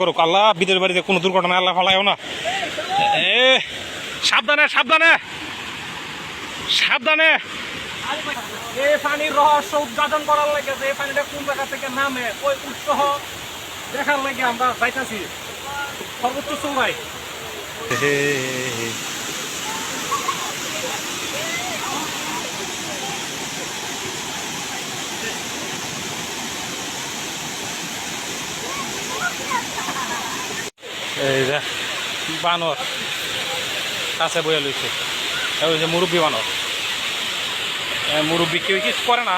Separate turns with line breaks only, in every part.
করুক আল্লাহ বিদের বাড়িতে কোনো দুর্ঘটনা আল্লাহ ফলায়ও না। এ সাবধানে সাবধানে। সাবধানে।
এই পানির রহস্য উদ্ঘাটন করার লাগে যে পানিটা কোন জায়গা থেকে নামে ওই উৎস দেখার লাগে আমরা যাইতাছি। সর্বোচ্চ চৌড়াই
এই যে, বানর কাছে বইয়া লইছে। এই যে মুরব্বী বানর। মুরব্বী কেউ কিছু করে না।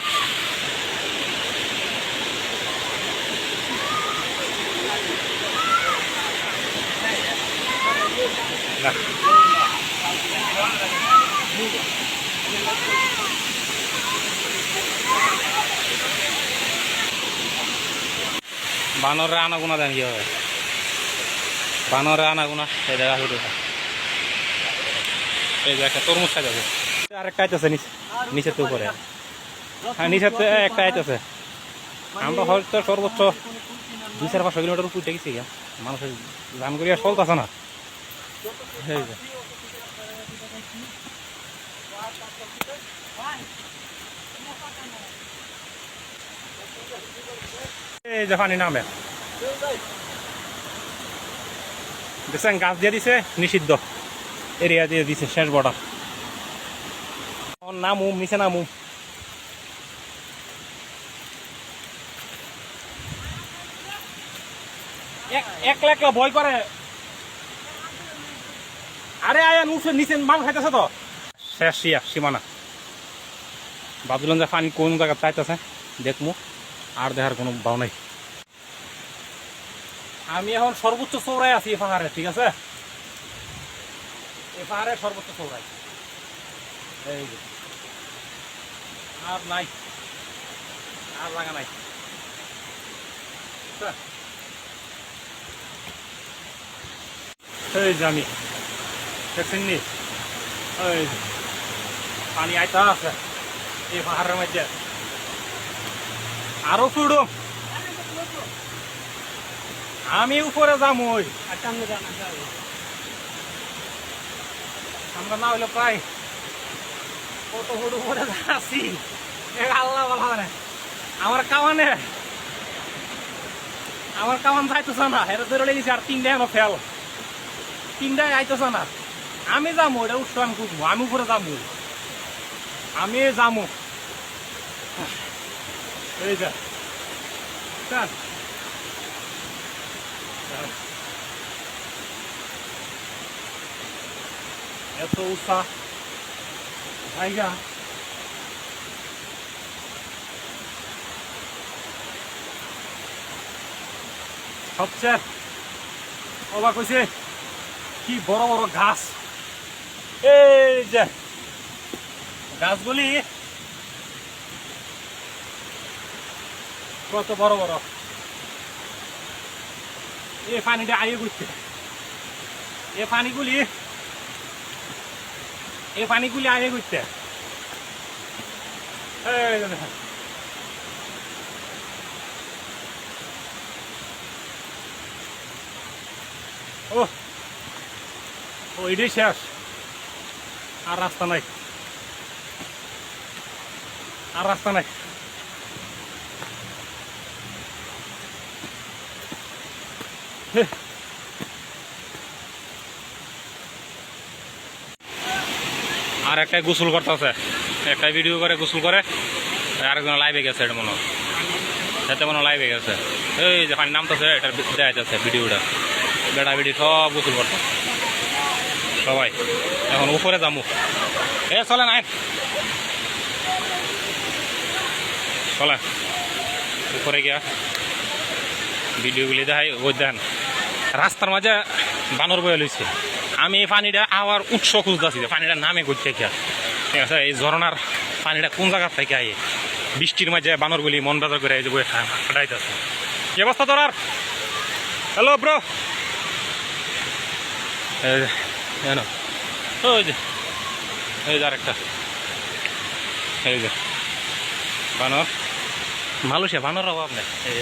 বানরে আনাগুনা দেন কি হবে বানরে এই দেখা শুরু এই যে একটা তরমুজ খাই যাবে আরেকটা আইতেছে নিচে নিচের তো উপরে। হ্যাঁ নিচের তো একটা আইতেছে। আমরা হয়তো সর্বোচ্চ দুই চার পাঁচশো কিলোমিটার উপর গা। মানুষের ধান করিয়া চলতেছে না। এই যে। এই যে পানি নামে। দেখছেন, গাছ দিয়ে দিছে, নিষিদ্ধ। এরিয়া দিয়ে দিছে, শেষ বর্ডার। নামুম নিচে এক- একলা ভয় করে। আরে নিচে মাল খাইতেছে তো। সীমানা। কোন চাইতেছে, দেখমু। আর দেখার কোনো ভাও নাই। আমি এখন সর্বোচ্চ চৌড়ায় আছি এই পাহাড়ে, ঠিক আছে? এই পাহাড়ের সর্বোচ্চ চৌড়ায়। আর নাই। আর লাগা নাই? এই যে আমি। দেখছেন এই পানি আইতা আছে এই পাহাড়ের মধ্যে। আরও চুড়ো আমি উপরে যাম ওই আমরা না হইলে প্রায় কত ফুট উপরে এ আল্লাহ মানে আমার কামানে। আমার কামান যাইতেছে না। এটা ধরে লেগেছে আর তিনটায় এনো ফেল। তিনটায় আইতেছে না। আমি যাব এটা উৎস আমি খুঁজবো আমি উপরে যাব আমি যাব এই যা। এত উৎসাহ জায়গা। সবচেয়ে অবাক হয়েছে কি বড় বড় গাছ। এই যে, গাছগুলি কত বড় বড়। এই পানিটা আইয়ে করছে এই পানিগুলি এই পানিগুলি আগে করতে। ও ও, এটাই শেষ। আর রাস্তা নাই। আর রাস্তা নাই। হে আর একটাই গোসল করতেছে। একটাই ভিডিও করে, গোসল করে। আরেকজন লাইভে গেছে, এটা মনে এতে মনে লাইভে গেছে। এই যে নামতেছে, এটা দেখা যাচ্ছে ভিডিওটা বেড়া বেড়ি সব গোসল করতে সবাই, এখন উপরে যামু। এ, চলে নাই চলে। উপরে গিয়া ভিডিওগুলি দেখাই, ওই দেন। রাস্তার মাঝে বানর বয়ে লইছে। আমি এই পানিটা আবার উৎস খুঁজতেছি যে পানিটা নামে খেয়া ঠিক আছে, এই ঝর্ণার পানিটা কোন জায়গা থেকে আয়ে? বৃষ্টির মাঝে বানরগুলি মন বেদর করে যে বয়ে ফাটাইতেছে। কি অবস্থা তোর আর? হ্যালো ব্রো ওই যে, এই যে আরেকটা। এই বানর। মালয়েশিয়া বানর অভাব নেই। এই